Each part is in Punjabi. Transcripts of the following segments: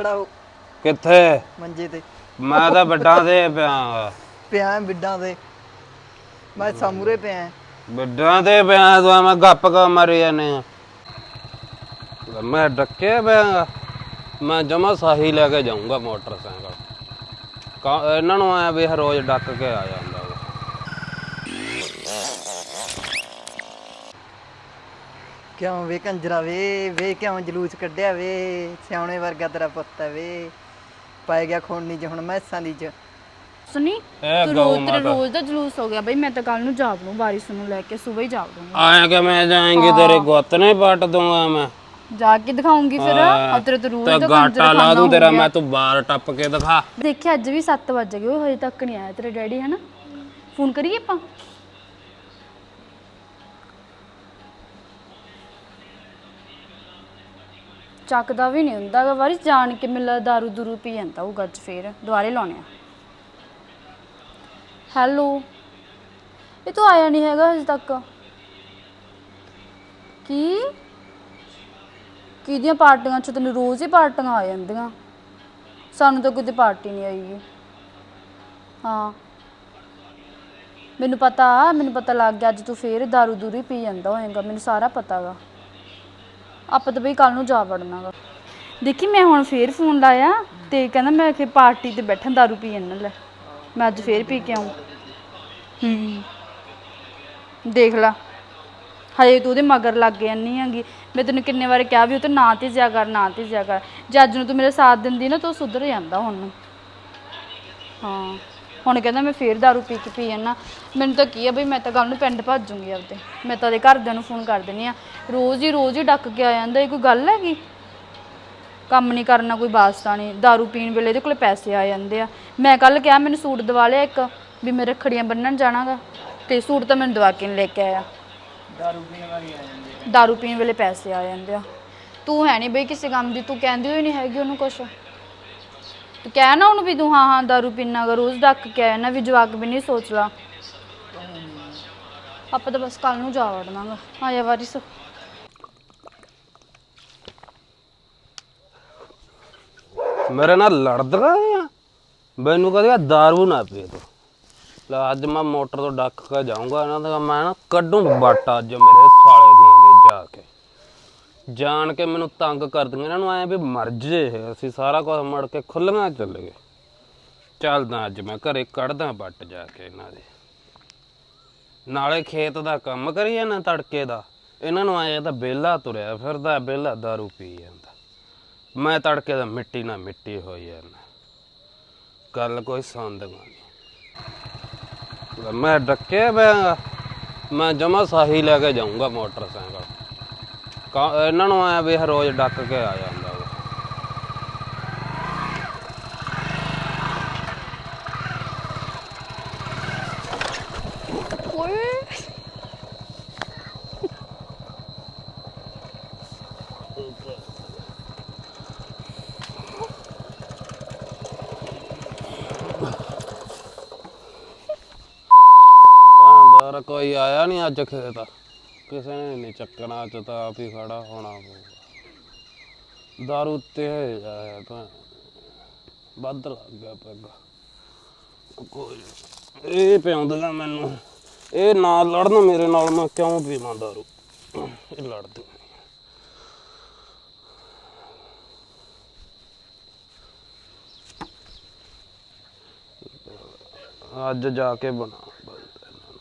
ਖੜਾ ਹੋ ਕਿੱਥੇ? ਮੰਜੇ ਤੇ। ਮੈਂ ਤਾਂ ਵੱਡਾਂ ਦੇ ਪਿਆ ਪਿਆ ਬਿੱਡਾਂ ਦੇ। ਮੈਂ ਸਾਮੂਰੇ ਪਿਆ। ਵੱਡਾਂ ਦੇ ਪਿਆ ਤੂੰ ਮੈਂ ਗੱਪ ਕਾ ਮਾਰੀ ਜਾਨੇ ਆ। ਮੈਂ ਡੱਕੇ ਪਿਆ ਮੈਂ ਜਮਾ ਸਾਹੀ ਲੈ ਕੇ ਜਾਊਂਗਾ ਮੋਟਰਸਾਈਕਲ। ਕਾ- ਇਹਨਾਂ ਨੂੰ ਆਇਆ ਵੀ ਇਹ ਰੋਜ਼ ਡੱਕ ਕੇ ਆ ਜਾਂਦਾ ਕਿਉਂ ਵੇ ਕੰਜਰਾ ਵੇ ਵੇ ਕਿਉਂ ਜਲੂਸ ਕੱਢਿਆ ਵੇ? ਸਿਆਉਣੇ ਵਰਗਾ ਤੇਰਾ ਪੁੱਤ ਹੈ ਵੇ। ਪਾਇ ਗਿਆ ਖੋਣੀ ਚ ਹੁਣ ਮੈਸਾਂ ਦੀ ਚ। ਸੁਣੀ ਇਹ ਤੂੰ ਗਊ ਰੋਜ਼ ਤੇਰਾ ਮਾਤਾ। ਰੋਜ਼ ਦਾ ਜਲੂਸ ਹੋ ਗਿਆ ਬਈ ਮੈਂ ਤਾਂ ਕੱਲ ਨੂੰ ਜਾ ਵੜੂੰ ਬਾਰਿਸ਼ ਨੂੰ ਲੈ ਕੇ ਸਵੇਰ ਹੀ ਜਾ ਵੜੂੰਗੀ ਆਇਆ ਕਿ ਮੈਂ ਜਾਏਂਗੇ ਤੇਰੇ ਗੁੱਤ ਨੇ ਪੱਟ ਦੂੰਗਾ ਮੈਂ। ਜਾ ਕੇ ਦਿਖਾਉਂਗੀ ਫਿਰ। ਆ ਤੇਰੇ ਤੇ ਰੋਜ਼ ਤੇ ਦਾ ਗਾਟਾ ਲਾ ਦੂੰ ਤੇਰਾ ਮੈਂ ਤੂੰ ਬਾਹਰ ਟੱਪ ਕੇ ਦਿਖਾ। ਦੇਖਿਆ ਅੱਜ ਵੀ 7 ਵਜ ਗਏ ਉਹ ਹਜੇ ਤੱਕ ਨਹੀਂ ਆਇਆ ਤੇਰਾ ਡੈਡੀ ਹੈ ਨਾ ਫੋਨ ਕਰੀਏ ਆਪਾਂ? ਚੱਕਦਾ ਵੀ ਨਹੀਂ ਹੁੰਦਾ ਗਾ। ਵਾਰੀ ਜਾਣ ਕੇ ਮਿਲਦਾ, ਦਾਰੂ ਦੂਰੂ ਪੀ ਜਾਂਦਾ ਉਹ ਗੱਜ ਫੇਰ। ਦੁਬਾਰੇ ਲਾਉਣੇ ਆ। ਹੈਲੋ ਇਹ ਤੂੰ ਆਇਆ ਨਹੀਂ ਹੈਗਾ ਹਜੇ ਤੱਕ। ਕੀ? ਕਿਹਦੀਆਂ ਪਾਰਟੀਆਂ ਚ ਤੈਨੂੰ ਰੋਜ਼ ਹੀ ਪਾਰਟੀਆਂ ਆ ਜਾਂਦੀਆਂ? ਸਾਨੂੰ ਤਾਂ ਕਿਤੇ ਪਾਰਟੀ ਨਹੀਂ ਆਈ ਹਾਂ। ਮੈਨੂੰ ਪਤਾ ਮੈਨੂੰ ਪਤਾ ਲੱਗ ਗਿਆ ਅੱਜ ਤੂੰ ਫੇਰ ਦਾਰੂ ਦੂਰੀ ਪੀ ਜਾਂਦਾ ਹੋਏਗਾ। ਮੈਨੂੰ ਸਾਰਾ ਪਤਾ ਗਾ। ਆਪਾਂ ਤਾਂ ਬਈ ਕੱਲ ਨੂੰ ਜਾ ਵੜਨਾਗਾ। ਦੇਖੀ ਮੈਂ ਹੁਣ ਫੇਰ ਫੋਨ ਲਾਇਆ ਤੇ ਕਹਿੰਦਾ ਮੈਂ ਕਿ ਪਾਰਟੀ ਤੇ ਬੈਠਾ ਦਾਰੂ ਪੀ ਜਾਂਦਾ ਲੈ। ਮੈਂ ਅੱਜ ਫੇਰ ਪੀ ਕੇ ਆਉਂ ਹੂੰ, ਦੇਖ ਲਾ। ਹਜੇ ਤੂੰ ਉਹਦੇ ਮਗਰ ਲੱਗ ਜਾਂਦੀ ਹੈਗੀ। ਮੈਂ ਤੈਨੂੰ ਕਿੰਨੇ ਵਾਰ ਕਿਹਾ ਵੀ ਉਹ ਤੇ ਨਾ ਤੇ ਜਿਆ ਕਰ, ਨਾ ਤੇ ਜਿਆ ਕਰ। ਜੇ ਅੱਜ ਨੂੰ ਤੂੰ ਮੇਰਾ ਸਾਥ ਦਿੰਦੀ ਨਾ ਤਾਂ ਉਹ ਸੁਧਰ ਜਾਂਦਾ ਹੁਣ। ਹਾਂ। ਹੁਣ ਕਹਿੰਦਾ ਮੈਂ ਫੇਰ ਦਾਰੂ ਪੀ ਕੇ ਪੀ ਜਾਣਾ ਮੈਨੂੰ ਤਾਂ ਕੀ ਆ ਬਈ ਮੈਂ ਤਾਂ ਕੱਲ ਨੂੰ ਪਿੰਡ ਭੱਜੂਗੀ ਆਪਦੇ। ਮੈਂ ਤਾਂ ਉਹਦੇ ਘਰਦਿਆਂ ਨੂੰ ਫੋਨ ਕਰ ਦਿੰਦੀ ਆ। ਰੋਜ਼ ਹੀ ਰੋਜ਼ ਹੀ ਡੱਕ ਕੇ ਆ ਜਾਂਦਾ ਇਹ ਕੋਈ ਗੱਲ ਹੈਗੀ? ਕੰਮ ਨਹੀਂ ਕਰਨਾ ਕੋਈ ਵਾਸਤਾ ਨਹੀਂ ਦਾਰੂ ਪੀਣ ਵੇਲੇ ਇਹਦੇ ਕੋਲੇ ਪੈਸੇ ਆ ਜਾਂਦੇ ਆ। ਮੈਂ ਕੱਲ ਕਿਹਾ ਮੈਨੂੰ ਸੂਟ ਦਵਾ ਲਿਆ ਇੱਕ ਵੀ ਮੈਂ ਰੱਖੜੀਆਂ ਬੰਨਣ ਜਾਣਾਗਾ। ਤੇ ਸੂਟ ਤਾਂ ਮੈਨੂੰ ਦਵਾ ਕੇ ਨਹੀਂ ਲੈ ਕੇ ਆਇਆ। ਦਾਰੂ ਪੀਣ ਵੇਲੇ ਪੈਸੇ ਆ ਜਾਂਦੇ ਆ। ਤੂੰ ਹੈ ਨਹੀਂ ਬਈ ਕਿਸੇ ਕੰਮ ਦੀ ਤੂੰ ਕਹਿੰਦੀ ਹੋਈ ਨਹੀਂ ਹੈਗੀ ਉਹਨੂੰ ਕੁਛ। ਤੂੰ ਕਹਿ ਨਾ ਉਹਨੂੰ ਵੀ ਤੂੰ ਹਾਂ ਹਾਂ ਦਾਰੂ ਪੀਣਾ ਗਾ ਰੋਜ਼ ਡੱਕ ਕੇ ਆਇਆ ਨਾ ਵੀ ਜਵਾਕ ਵੀ ਨਹੀਂ ਸੋਚ ਲਾ ਆਪਾਂ ਤਾਂ ਬਸ ਕੱਲ ਨੂੰ ਜਾ ਵੜਨਾਗਾ। ਆਇਆ ਵਾਰਿਸ। ਮੇਰੇ ਨਾਲ ਲੜਦਾ ਆ ਮੈਨੂੰ ਕਹਦੇ दारू ਨਾ ਪੀ ਤੂੰ। ਲੈ ਅੱਜ ਮੈਂ ਮੋਟਰ ਤੋਂ ਡੱਕ ਕੇ ਜਾਊਂਗਾ, ਇਹਨਾਂ ਦਾ ਮੈਂ ਨਾ ਕੱਢੂੰ ਬੱਟ ਅੱਜ ਮੇਰੇ ਸਾਲੇ ਦੀਆਂ ਦੇ ਜਾ ਕੇ। ਜਾਣ ਕੇ ਮੈਨੂੰ ਤੰਗ ਕਰਦੀਆਂ ਇਹਨਾਂ ਨੂੰ ਐ ਵੀ ਮਰ ਜੇ ਇਹ, ਅਸੀਂ ਸਾਰਾ ਕੁਝ ਮੜ ਕੇ ਖੁੱਲੀਆਂ ਚੱਲ ਗਏ। ਚੱਲਦਾ ਅੱਜ ਮੈਂ ਘਰੇ ਕੱਢਦਾ ਬੱਟ ਜਾ ਕੇ ਇਹਨਾਂ ਦੇ। ਨਾਲੇ ਖੇਤ ਦਾ ਕੰਮ ਕਰੀ ਜਾਂਦਾ ਤੜਕੇ ਦਾ। ਇਹਨਾਂ ਨੂੰ ਆਇਆ ਤਾਂ ਬੇਲਾ ਤੁਰਿਆ ਫਿਰਦਾ ਬੇਲਾ दारू ਪੀ ਜਾਂਦਾ। ਮੈਂ ਤੜਕੇ ਦਾ ਮਿੱਟੀ ਨਾਲ ਮਿੱਟੀ ਹੋਈ ਜਾਂਦਾ ਗੱਲ ਕੋਈ ਸੁਣਦਾ ਨਹੀਂ। ਲੈ ਮੈਂ ਡੱਕੇ ਪਿਆ। ਮੈਂ ਜਮਾ ਸਾਹੀ ਲੈ ਕੇ ਜਾਊਂਗਾ ਮੋਟਰਸਾਈਕਲ। ਕਾ- ਇਹਨਾਂ ਨੂੰ ਆਇਆ ਵੀ ਇਹ ਰੋਜ਼ ਡੱਕ ਕੇ ਆ ਜਾਂਦਾ ਵਾ। ਓਏ ਭਾਂਦਾਰ ਕੋਈ ਆਇਆ ਨਹੀਂ ਅੱਜ ਖੇਤ ਕਿਸੇ ਨੇ ਨਹੀਂ ਚੱਕਣਾ, ਅੱਜ ਤਾਂ ਆਪ ਹੀ ਖੜਾ ਹੋਣਾ ਪਊਗਾ। ਦਾਰੂ ਤੇ ਆਇਆ ਤਾਂ। ਵੱਧ ਲੱਗ ਗਿਆ ਪੈਗਾ। ਕੋਈ ਇਹ ਪਿਆਉਂਦੀਆਂ ਮੈਨੂੰ। ਇਹ ਨਾ ਲੜਨ, ਮੇਰੇ ਨਾਲ ਮੈਂ ਕਿਉਂ ਪੀਵਾਂ ਦਾਰੂ? ਇਹ ਲੜਦੇ ਅੱਜ ਜਾ ਕੇ ਬਣਾ।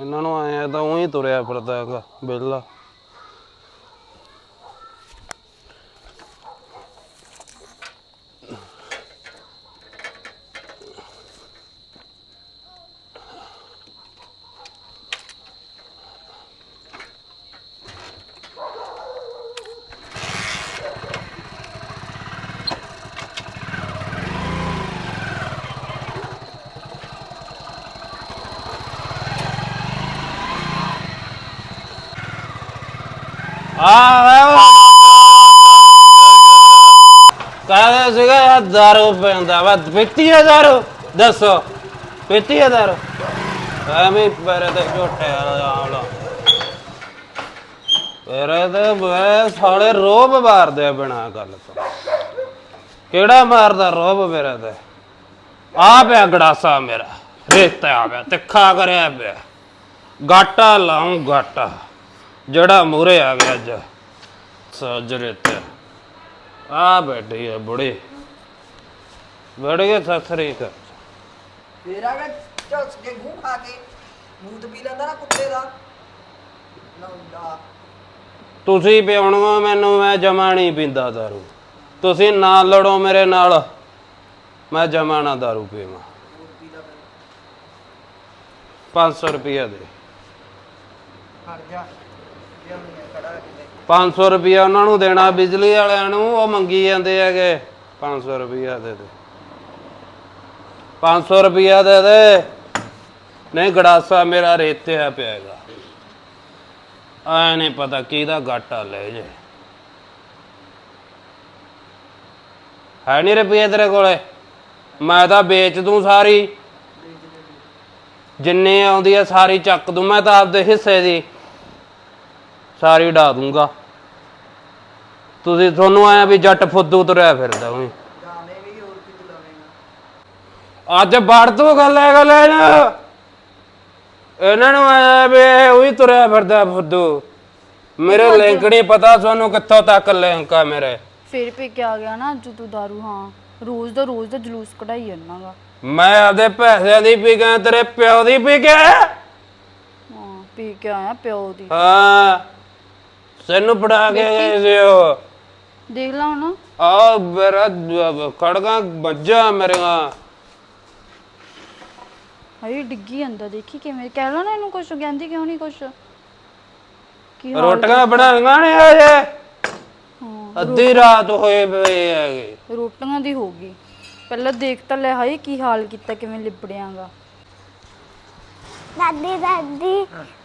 ਇਹਨਾਂ ਨੂੰ। ਇਹਨਾਂ ਆਇਆ ਤਾਂ ਉਹੀ ਤੁਰਿਆ ਫਿਰਦਾ ਹੈਗਾ ਵਿਹਲਾ ਆ ਕਾਹਦਾ ਸੀਗਾ ਯਾਰ ਦਾਰੂ ਪੈਂਦਾ ਵਾ। ਪੀਤੀ ਹੈ ਦਾਰੂ, ਦੱਸੋ। ਪੀਤੀ ਹੈ ਦਾਰੂ। ਐਵੇਂ ਪਰੇ ਤੇ ਝੋਟੇ ਆਲਾ। ਪਰੇ ਤੇ ਬੇ ਸਾਲੇ ਰੋਬ ਮਾਰਦੇ ਆ ਗੱਲ ਤੋਂ। ਕਿਹੜਾ ਮਾਰਦਾ ਰੋਬ ਮੇਰੇ ਤੇ? ਆ ਪਿਆ ਗੜਾਸਾ ਮੇਰਾ। ਰੇਤਾ ਆ ਗਿਆ ਤਿੱਖਾ ਕਰਿਆ ਪਿਆ। ਗਾਟਾ ਲਾਉਂ ਗਾਟਾ। ਜਿਹੜਾ ਮੂਰੇ ਆ ਗਿਆ ਅੱਜ। ਸੱਜ ਰੇਤੇ। ਆ ਬੈਠੀ ਹੈ ਬੁੜੀ। ਬੜ ਗਏ ਸਸਰੀ ਕਰ ਫੇਰ ਆ ਗਿਆ ਕੇ ਗੂੰ ਖਾ ਕੇ। ਮੂਤ ਪੀ ਲੈਂਦਾ ਨਾ ਕੁੱਤੇ ਦਾ। ਲੌਂਡਾ ਤੁਸੀਂ ਪਿਉਣਗਾ ਮੈਨੂੰ ਮੈਂ ਜਮਾ ਨਹੀਂ ਪੀਂਦਾ ਦਾਰੂ। ਤੁਸੀਂ ਨਾ ਲੜੋ ਮੇਰੇ ਨਾਲ ਮੈਂ ਜਮਾ ਨਾ ਦਾਰੂ ਪੀਵਾਂ। 500 ਰੁਪਇਆ ਦੇ। ਖੜ ਜਾ। ਕਿਤੇ 500 ਰੁਪਇਆ ਉਹਨਾਂ ਨੂੰ ਦੇਣਾ, ਬਿਜਲੀ ਵਾਲਿਆਂ ਨੂੰ, ਉਹ ਮੰਗੀ ਜਾਂਦੇ ਹੈਗੇ। 500 ਰੁਪਇਆ ਦੇ ਦੇ। 500 ਰੁਪਇਆ ਦੇ ਦੇ। ਨਹੀਂ, ਗੜਾਸਾ ਮੇਰਾ ਰੇਤਿਆ ਪਿਆਗਾ। ਆ ਨਹੀਂ ਪਤਾ ਕਿਹਦਾ ਗਾਟਾ ਲੈ ਜੇ। ਹੈ ਨਹੀਂ ਰੁਪਏ ਤੇਰੇ ਕੋਲੇ? ਮੈਂ ਤਾਂ ਵੇਚ ਦੂੰ ਸਾਰੀ। ਜਿੰਨੇ ਆਉਂਦੀ ਆ ਸਾਰੀ ਚੱਕ ਦੂੰ। ਮੈਂ ਤਾਂ ਆਪਦੇ ਹਿੱਸੇ ਦੀ ਸਾਰੀ ਢਾ ਦੂੰਗਾ। ਤੁਸੀਂ ਤੁਹਾਨੂੰ ਆਇਆ ਵੀ ਜੱਟ ਫੁੱਦੂ ਤੁਰਿਆ ਫਿਰਦਾ ਉਹੀ। ਵੀ ਅੱਜ ਵੜ ਤੂੰ ਗੱਲ ਹੈ ਗੱਲ ਹੈ ਨਾ। ਇਹਨਾਂ ਨੂੰ ਆਇਆ ਵੀ ਇਹ ਉਹੀ ਤੁਰਿਆ ਫਿਰਦਾ ਫੁੱਦੂ। ਮੇਰੇ ਲਿੰਕ ਨਹੀਂ ਪਤਾ ਤੁਹਾਨੂੰ ਕਿੱਥੋਂ ਤੱਕ ਲਿੰਕ ਮੇਰੇ। ਫਿਰ ਪੀ ਕੇ ਆ ਗਿਆ ਨਾ ਅੱਜ ਤੂੰ ਦਾਰੂ ਹਾਂ। ਰੋਜ਼ ਦਾ ਰੋਜ਼ ਦਾ ਜਲੂਸ ਕਢਾਈ ਜਾਂਦਾ ਗਾ। ਮੈਂ ਆਪਦੇ ਪੈਸਿਆਂ ਦੀ ਪੀ ਗਿਆ ਤੇਰੇ ਪਿਓ ਦੀ ਪੀ ਗਿਆ ਹਾਂ ਪੀ ਕੇ ਆਇਆ ਪਿਓ ਦੀ। ਹਾਂ। ਤੈਨੂੰ ਪੜਾ ਕੇ ਗਏ ਸੀ ਉਹ। ਦੇਖ ਲਾ ਹੁਣ। ਆ ਮੇਰਾ ਖੜਗਾ ਬੱਜਾ ਮੇਰੀਆਂ ਹਾਏ ਡਿੱਗੀ ਅੰਦਰ ਦੇਖੀ ਕਿਵੇਂ। ਕਹਿ ਲਾ ਨਾ ਇਹਨੂੰ ਕੁਛ ਕਹਿੰਦੀ ਕਿਉਂ ਨਹੀਂ ਕੁਛ? ਕੀ ਹਾਲ- ਰੋਟੀਆਂ ਬਣਾਈਆਂ ਨੇ ਅਜੇ ਅੱਧੀ ਰਾਤ ਹੋਏ ਪਏ ਹੈਗੇ। ਰੋਟੀਆਂ ਦੀ ਹੋ ਗਈ। ਪਹਿਲਾਂ ਦੇਖ ਤਾਂ ਲੈ ਹਾਏ ਕੀ ਹਾਲ ਕੀਤਾ ਕਿਵੇਂ ਲਿਬੜਿਆਗਾ ਦਾਦੀ ਦਾਦੀ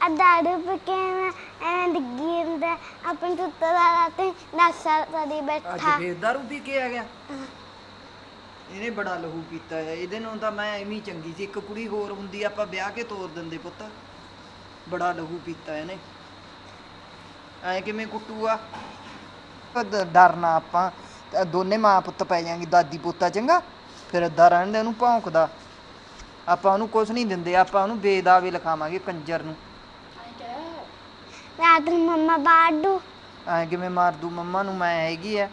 ਆ ਦਾਰੂ ਪੀ ਕੇ ਮੈਂ ਐਵੇਂ ਡਿੱਗੀ ਹੁੰਦਾ ਆਪਣ ਸੁੱਤਾ ਦਾ ਤੇ 10 ਸਾਲ ਕਦੀ ਅੱਜ ਬੈਠਾ ਫੇਰ ਦਾਰੂ ਪੀ ਕੇ ਆ ਗਿਆ। ਇਹਨੇ ਬੜਾ ਲਹੂ ਪੀਤਾ ਹੈ ਇਹਦੇ ਨੂੰ ਤਾਂ ਮੈਂ ਐਵੇਂ ਹੀ ਚੰਗੀ ਸੀ। ਇੱਕ ਕੁੜੀ ਹੋਰ ਹੁੰਦੀ ਆਪਾਂ ਵਿਆਹ ਕੇ ਤੋਰ ਦਿੰਦੇ ਪੁੱਤ। ਬੜਾ ਲਹੂ ਪੀਤਾ ਇਹਨੇ। ਐ ਕਿਵੇਂ ਕੁੱਟੂਆ ਡ- ਡਰਨਾ ਆਪਾਂ। ਤੇ ਦੋਨੇ ਮਾਂ ਪੁੱਤ ਪੈ ਜਾਾਂਗੇ ਦਾਦੀ ਪੋਤਾ ਚੰਗਾ। ਫਿਰ ਅੱਧਾ ਰਹਿਣ ਦੇ ਉਹਨੂੰ ਭੌਂਕਦਾ। ਆਪਾਂ ਉਹਨੂੰ ਕੁਝ ਨਹੀਂ ਦਿੰਦੇ ਆਪਾਂ ਉਹਨੂੰ ਬੇਦਾਵੇ ਲਿਖਾਵਾਂਗੇ ਕੰਜਰ ਨੂੰ। ਰਾਤ ਨੂੰ ਮੰਮਾ ਬਾਡੂ ਐ ਕਿਵੇਂ ਮਾਰ ਦੂ ਮੰਮਾ ਨੂੰ ਮੈਂ ਹੈਗੀ ਆ।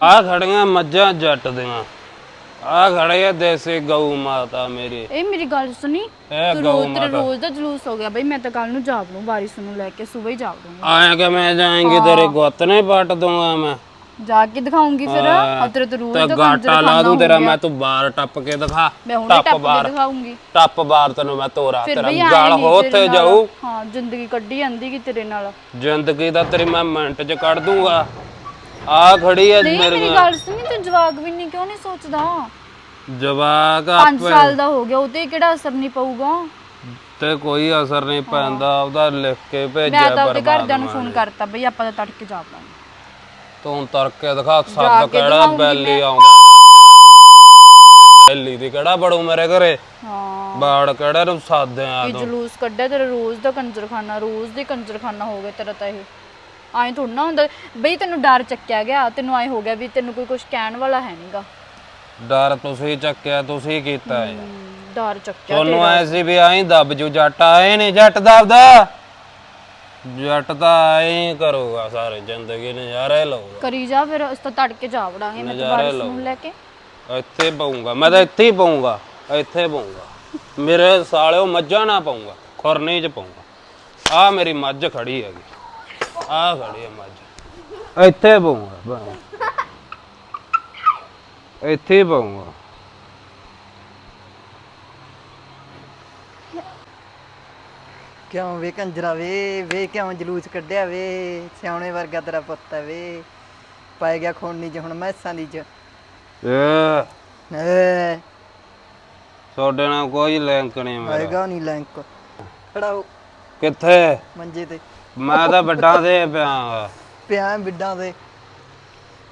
ਆ ਖੜੀਆਂ ਮੱਝਾਂ ਜੱਟ ਦੀਆਂ। ਆ ਖੜੇ ਆ ਦੇਸੀ ਗਊ ਮਾਤਾ ਮੇਰੀ। ਇਹ ਮੇਰੀ ਗੱਲ ਸੁਣੀ? ਇਹ ਤੂੰ ਗਊ ਰੋਜ਼ ਤੇਰਾ ਮਾਤਾ। ਰੋਜ਼ ਦਾ ਜਲੂਸ ਹੋ ਗਿਆ ਬਈ ਮੈਂ ਤਾਂ ਕੱਲ ਨੂੰ ਜਾਵ ਲੂੰ ਬਾਰਿਸ਼ ਨੂੰ ਲੈ ਕੇ ਸਵੇਰ ਹੀ ਜਾਵ ਲੂੰਗੀ ਆਇਆ ਕਿ ਮੈਂ ਜਾਏਂਗੀ ਤੇਰੇ ਗੁੱਤ ਨੇ ਪੱਟ ਦੂੰਗਾ ਮੈਂ। ਜਾ ਕੇ ਦਿਖਾਉਂਗੀ ਫਿਰ ਤੇਰੇ ਤੇ ਰੋਜ਼ ਤੇ ਗਾਟਾ ਲਾ ਦੂੰ ਤੇਰਾ ਮੈਂ ਤੂੰ ਬਾਹਰ ਟੱਪ ਕੇ ਦਿਖਾ ਮੈਂ ਹੁਣੇ ਟੱਪ ਕੇ ਦਿਖਾਉਂਗੀ। ਟੱਪ ਬਾਹਰ ਤੈਨੂੰ ਮੈਂ ਤੋਰਾ ਤੇਰਾ ਗਲ ਹੋ ਤੇ ਨਾਲ। ਜਾਊ। ਹਾਂ ਜ਼ਿੰਦਗੀ ਕੱਢੀ ਜਾਂਦੀ ਕਿ ਤੇਰੇ ਨਾਲ। ਜ਼ਿੰਦਗੀ ਦਾ ਤੇਰੀ ਮੈਂ ਮਿੰਟ 'ਚ ਕੱਢ ਦੂੰਗਾ। ਆ ਖੜੀ ਐ ਮੇਰੇ ਮੇਰੀ ਗੱਲ ਸੁਣੀ ਤੂੰ ਜਵਾਕ ਵੀ ਨਹੀਂ ਕਿਉਂ ਨਹੀਂ ਸੋਚਦਾ? ਜਵਾਕ 5 ਆਪੇ ਸਾਲ ਦਾ ਹੋ ਗਿਆ ਉਹ ਤੇ ਕਿਹੜਾ ਅਸਰ ਨਹੀਂ ਪਊਗਾ? ਤੇ ਕੋਈ ਅਸਰ ਨਹੀਂ ਪੈਂਦਾ ਉਹਦਾ ਲਿਖ ਕੇ ਮੈਂ ਭੇਜਿਆ ਤਾਂ ਆਪਦੇ ਪਰਮਾਤਮਾ ਘਰਦਿਆਂ ਨੂੰ ਫੋਨ ਕਰਤਾ ਬਈ ਆਪਾਂ ਤਾਂ ਤੜਕੇ ਜਾ ਪਾਂਗੇ ਤੂੰ ਤਰ ਕੇ ਦਿਖਾ ਜਾ ਸੱਦ ਕੇ ਕਿਹੜਾ ਬੈਲੀ ਆਉਂਦਾ। ਬੈਲੀ ਦੀ ਕਿਹੜਾ ਬੜੂ ਮੇਰੇ ਘਰੇ? ਹਾਂ। ਬਾੜ ਕਿਹੜਾ ਨੂੰ ਸਾਦਿਆਂ ਕੀ ਤੂੰ? ਜਲੂਸ ਕੱਢਿਆ? ਤੇਰਾ ਰੋਜ਼ ਦਾ ਕੰਜਰਖਾਨਾ ਰੋਜ਼ ਦੇ ਕੰਜਰਖਾਨਾ ਹੋ ਗਿਆ ਤੇਰਾ ਤਾਂ ਇਹ। ਐਂ ਥੋੜਾ ਨਾ ਹੁੰਦਾ। ਬਈ ਤੈਨੂੰ ਡਰ ਚੱਕਿਆ ਗਿਆ। ਤੈਨੂੰ ਐ ਹੋ ਗਿਆ ਵੀ ਤੈਨੂੰ ਕੋਈ ਕੁਝ ਕਹਿਣ ਵਾਲਾ ਹੈ ਨਹੀਂਗਾ ਡਰ ਤੁਸੀਂ ਚੱਕਿਆ ਤੁਸੀਂ ਕੀਤਾ ਹੈ ਡਰ ਚੱਕਿਆ ਤੁਹਾਨੂੰ ਐ ਸੀ ਵੀ ਆਈ ਦੱਬ ਜੂ ਜੱਟ ਆਏ ਨਹੀਂ ਜੱਟ ਦੱਬਦਾ। ਜੱਟ ਤਾਂ ਐਂ ਕਰੂਗਾ ਸਾਰੇ ਜ਼ਿੰਦਗੀ ਨਜ਼ਾਰੇ ਲਊਗਾ। ਕਰੀ ਜਾ ਫਿਰ ਉਸ ਤੋਂ ਤੜਕੇ ਜਾ ਵੜਾਂਗੇ ਮੈਂ ਤਾਂ ਨਜ਼ਾਰੇ ਬਾਰਿਸ਼ ਨੂੰ ਲੈ ਕੇ। ਇੱਥੇ ਪਾਉਂਗਾ ਮੈਂ ਤਾਂ ਇੱਥੇ ਹੀ ਪਾਉਂਗਾ ਇੱਥੇ ਪਾਉਂਗਾ ਮੇਰੇ ਸਾਲਿਓ ਮੱਝਾਂ ਨਾ ਪਾਉਂਗਾ ਖੁਰਨੀ 'ਚ ਪਾਉਂਗਾ ਆ ਮੇਰੀ ਮੱਝ ਖੜੀ ਹੈਗੀ ਆ ਖੜੀ ਹੈ ਮੱਝ। ਇੱਥੇ ਪਾਉਂਗਾ। ਇੱਥੇ ਪਾਉਂਗਾ ਕਿਉਂ ਵੇ ਕੰਜਰਾ ਵੇ ਵੇ ਕਿਉਂ ਜਲੂਸ ਕੱਢਿਆ ਵੇ? ਸਿਆਉਣੇ ਵਰਗਾ ਤੇਰਾ ਪੁੱਤ ਹੈ ਵੇ। ਪਾਇ ਗਿਆ ਖੋਣੀ ਚ ਹੁਣ ਮੈਸਾਂ ਦੀ ਚ। ਏ ਏ ਤੁਹਾਡੇ ਨਾਲ ਕੋਈ ਲਿੰਕ ਨਹੀਂ ਮੇਰਾ। ਆਏਗਾ ਨਹੀਂ ਲੈਂਕ। ਖੜਾ ਹੋ। ਕਿੱਥੇ? ਮੰਜੇ ਤੇ। ਮੈਂ ਤਾਂ ਵੱਡਾ ਦੇ ਪਿਆ ਪਿਆ ਬਿੱਡਾਂ ਦੇ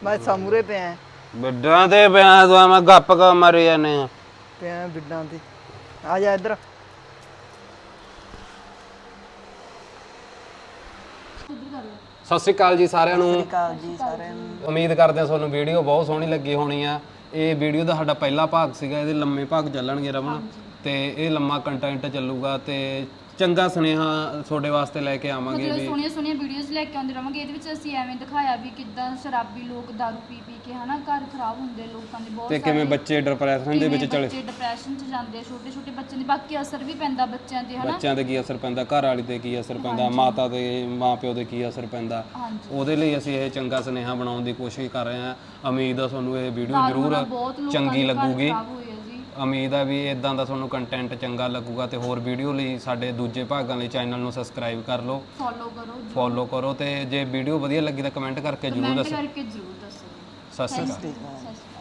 ਮੈਂ ਸਾਮੂਰੇ ਪਿਆ ਵੱਡਾਂ ਤੇ ਪਿਆ ਤੂੰ ਮੈਂ ਗੱਪ ਕਾ ਮਾਰੀ ਆ? ਪਿਆ ਬਿੱਡਾਂ ਤੇ। ਆ ਜਾ ਇੱਧਰ। ਸਤਿ ਸ਼੍ਰੀ ਅਕਾਲ ਜੀ ਸਾਰਿਆਂ ਨੂੰ। ਕਾਲ ਜੀ ਸਾਰਿਆਂ ਨੂੰ। ਉਮੀਦ ਕਰਦੇ ਹਾਂ ਤੁਹਾਨੂੰ ਵੀਡੀਓ ਬਹੁਤ ਸੋਹਣੀ ਲੱਗੀ ਹੋਣੀ ਆ। ਇਹ ਵੀਡੀਓ ਦਾ ਸਾਡਾ ਪਹਿਲਾ ਭਾਗ ਸੀਗਾ ਇਹਦੇ ਲੰਮੇ ਭਾਗ ਚੱਲਣਗੇ ਰਮਨ। ਤੇ ਇਹ ਲੰਮਾ ਕੰਟੈਂਟ ਚੱਲੂਗਾ ਤੇ ਚੰਗਾ ਸੁਨੇਹਾ ਤੁਹਾਡੇ ਵਾਸਤੇ ਲੈ ਕੇ ਆਵਾਂਗੇ ਮਤਲਬ ਵੀ ਸੋਹਣੀਆਂ ਸੋਹਣੀਆਂ ਵੀਡੀਓਜ਼ ਲੈ ਕੇ ਆਉਂਦੇ ਰਵਾਂਗੇ। ਇਹਦੇ ਵਿੱਚ ਅਸੀਂ ਐਵੇਂ ਦਿਖਾਇਆ ਵੀ ਕਿੱਦਾਂ ਸ਼ਰਾਬੀ ਲੋਕ ਦਾਰੂ ਪੀ ਪੀ ਕੇ ਹਨਾ ਘਰ ਖਰਾਬ ਹੁੰਦੇ ਲੋਕਾਂ ਦੇ ਬਹੁਤ ਤੇ ਕਿਵੇਂ ਬੱਚੇ ਡਿਪਰੈਸ਼ਨ ਦੇ ਵਿੱਚ ਕਿਵੇਂ ਚਲੇ। ਬੱਚੇ ਡਿਪਰੈਸ਼ਨ 'ਚ ਜਾਂਦੇ ਛੋਟੇ ਛੋਟੇ ਬੱਚਿਆਂ ਦੇ ਬਾਕੀ ਅਸਰ ਵੀ ਪੈਂਦਾ ਬੱਚਿਆਂ ਤੇ ਹਨਾ? ਬੱਚਿਆਂ ਤੇ ਕੀ ਅਸਰ ਪੈਂਦਾ ਘਰ ਵਾਲੀ ਤੇ ਕੀ ਅਸਰ ਪੈਂਦਾ ਮਾਤਾ ਤੇ ਮਾਪਿਓ ਤੇ ਕੀ ਅਸਰ ਪੈਂਦਾ। ਹਾਂਜੀ। ਉਹਦੇ ਲਈ ਅਸੀਂ ਇਹ ਚੰਗਾ ਸੁਨੇਹਾ ਬਣਾਉਣ ਦੀ ਕੋਸ਼ਿਸ਼ ਕਰ ਰਹੇ ਹਾਂ। ਉਮੀਦ ਆ ਤੁਹਾਨੂੰ ਇਹ ਵੀਡੀਓ ਦਾਰੂ ਜ਼ਰੂਰ ਨਾਲ ਬਹੁਤ ਲੋਕਾਂ ਚੰਗੀ ਦੇ ਘਰ ਲੱਗੂਗੀ। ਖਰਾਬ ਹੋਏ ਆ। ਜੀ ਉਮੀਦ ਆ ਵੀ ਇਦਾਂ ਦਾ ਤੁਹਾਨੂੰ ਕੰਟੈਂਟ ਚੰਗਾ ਲੱਗੂਗਾ ਤੇ ਹੋਰ ਵੀਡੀਓ ਲਈ ਸਾਡੇ ਦੂਜੇ ਭਾਗਾਂ ਲਈ ਚੈਨਲ ਨੂੰ ਸਬਸਕ੍ਰਾਈਬ ਕਰ ਲਓ। ਫੋਲੋ ਕਰੋ ਫੋਲੋ ਕਰੋ ਤੇ ਜੇ ਵੀਡੀਓ ਵਧੀਆ ਲੱਗੀ ਤਾਂ ਕਮੈਂਟ ਕਰਕੇ ਜ਼ਰੂਰ ਕਮੈਂਟ ਦੱਸੋ। ਕਰਕੇ ਜ਼ਰੂਰ ਦੱਸੋ। ਸਤਿ ਸ਼੍ਰੀ ਅਕਾਲ। ਸਤਿ ਸ਼੍ਰੀ ਅਕਾਲ।